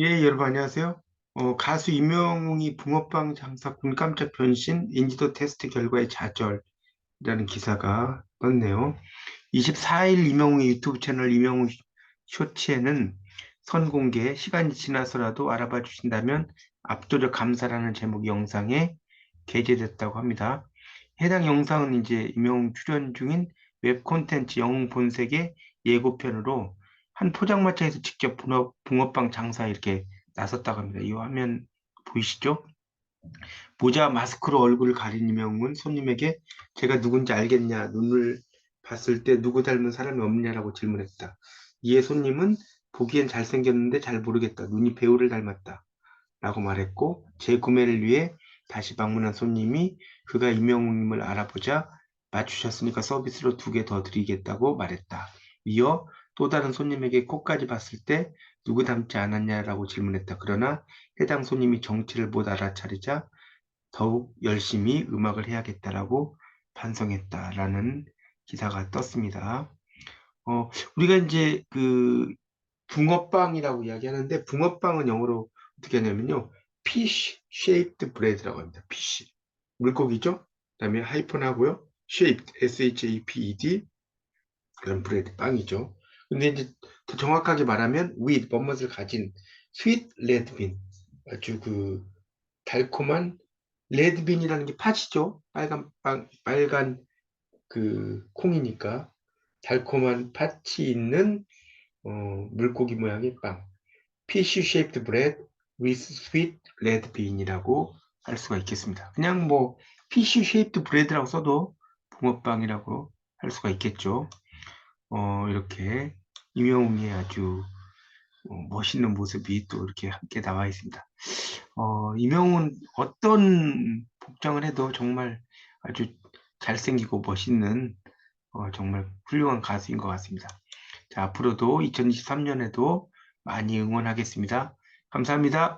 예, 여러분 안녕하세요. 어, 가수 임영웅이 붕어빵 장사꾼 깜짝 변신 인지도 테스트 결과에 좌절이라는 기사가 떴네요. 24일 임영웅의 유튜브 채널 임영웅 쇼츠에는 선공개 시간이 지나서라도 알아봐 주신다면 압도적 감사라는 제목 영상에 게재됐다고 합니다. 해당 영상은 이제 임영웅 출연 중인 웹 콘텐츠 영웅 본색의 예고편으로 한 포장마차에서 직접 붕어, 붕어빵 장사 이렇게 나섰다고 합니다. 이 화면 보이시죠? 모자 마스크로 얼굴을 가린 임영웅은 손님에게 제가 누군지 알겠냐 눈을 봤을 때 누구 닮은 사람이 없냐라고 질문했다. 이에 손님은 보기엔 잘생겼는데 잘 모르겠다. 눈이 배우를 닮았다. 라고 말했고 재구매를 위해 다시 방문한 손님이 그가 임영웅님을 알아보자 맞추셨으니까 서비스로 두 개 더 드리겠다고 말했다. 이어 또 다른 손님에게 코까지 봤을 때 누구 닮지 않았냐라고 질문했다. 그러나 해당 손님이 정치를 못 알아차리자 더욱 열심히 음악을 해야겠다라고 반성했다라는 기사가 떴습니다. 어, 우리가 이제 그 붕어빵이라고 이야기하는데 붕어빵은 영어로 어떻게 하냐면요. fish shaped bread라고 합니다. fish. 물고기죠? 그다음에 하이픈 하고요. shaped s-h-a-p-e-d 그런 브레드 빵이죠. 근데 이제 더 정확하게 말하면 with 멋을 가진 sweet red bean 아주 그 달콤한 레드 빈이라는 게 팥이죠. 빨간 빵 빨간 그 콩이니까 달콤한 팥이 있는 어, 물고기 모양의 빵. fish shaped bread with sweet red bean이라고 할 수가 있겠습니다. 그냥 뭐 fish shaped bread라고 써도 붕어빵이라고 할 수가 있겠죠. 어, 이렇게 임영웅의 아주 어, 멋있는 모습이 또 이렇게 함께 나와 있습니다. 어, 임영웅은 어떤 복장을 해도 정말 아주 잘생기고 멋있는 어, 정말 훌륭한 가수인 것 같습니다. 자, 앞으로도 2023년에도 많이 응원하겠습니다. 감사합니다.